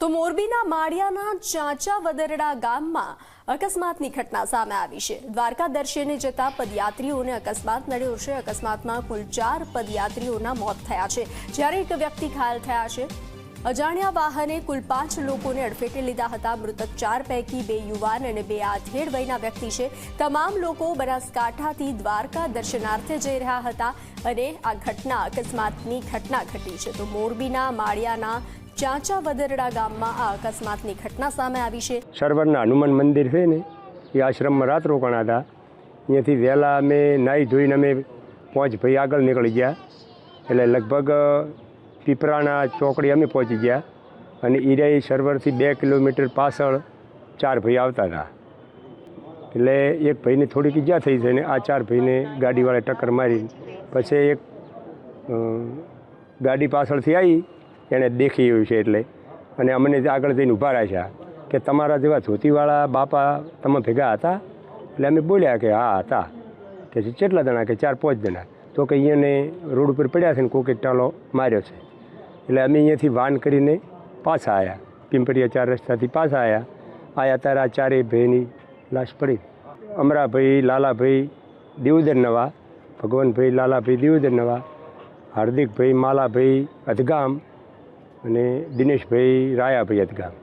તો મોરબીના માળિયાના ચાંચા વદરડા ગામમાં અકસ્માતની ઘટના સામે આવી છે. દ્વારકા દર્શને જતા પદયાત્રીઓને અકસ્માત નડ્યો છે. અકસ્માતમાં કુલ ચાર પદયાત્રીઓના મોત થયા છે. જ્યારે એક વ્યક્તિ ઘાયલ થયા છે. અજાણ્યા વાહને કુલ પાંચ લોકોને અડફેટે લીધા હતા. મૃતક ચાર પૈકી બે યુવાન અને બે આધેડ વયના વ્યક્તિ છે. તમામ લોકો બનાસકાંઠાથી દ્વારકા દર્શનાર્થે જઈ રહ્યા હતા અને આ ઘટના અકસ્માતની ઘટના ઘટી છે. તો મોરબીના માળિયાના ચાંચા વદરડા ગામમાં આ અકસ્માતની ઘટના સામે આવી છે. સર્વરના હનુમાન મંદિર છે ને, એ આશ્રમમાં રાત રોકાણા હતા. અહીંયાથી વહેલા અમે નાહી ધોઈને અમે પાંચ ભાઈ આગળ નીકળી ગયા. એટલે લગભગ પીપરાના ચોકડી અમે પહોંચી ગયા અને ઈરાઈ સર્વરથી બે કિલોમીટર પાછળ ચાર ભાઈ આવતા હતા. એટલે એક ભાઈને થોડીક ઈજા થઈ છે ને, આ ચાર ભાઈને ગાડીવાળા ટક્કર મારી પછી એક ગાડી પાછળથી આવી એણે દેખી એવું છે એટલે. અને અમને આગળ જઈને ઊભા રાખ્યા કે તમારા જેવા ધોતીવાળા બાપા તમે ભેગા હતા? એટલે અમે બોલ્યા કે હા, હતા. કે કેટલા જણા? કે ચાર, પાંચ જણા. તો કે અહીંયાને રોડ ઉપર પડ્યા છે ને કોકે ટાળો માર્યો છે. એટલે અમે અહીંયાથી વાન કરીને પાછા આવ્યા પિંપરિયા ચાર રસ્તાથી પાછા આવ્યા આયા ત્યારે આ ચારેય ભાઈની લાશ પડી. અમરાભાઈ, લાલાભાઈ દેવુદર નવા, ભગવાનભાઈ, લાલાભાઈ દેવુદર નવા, હાર્દિકભાઈ, માલાભાઈ, અધગામ અને દિનેશભાઈ રાયા અધગામ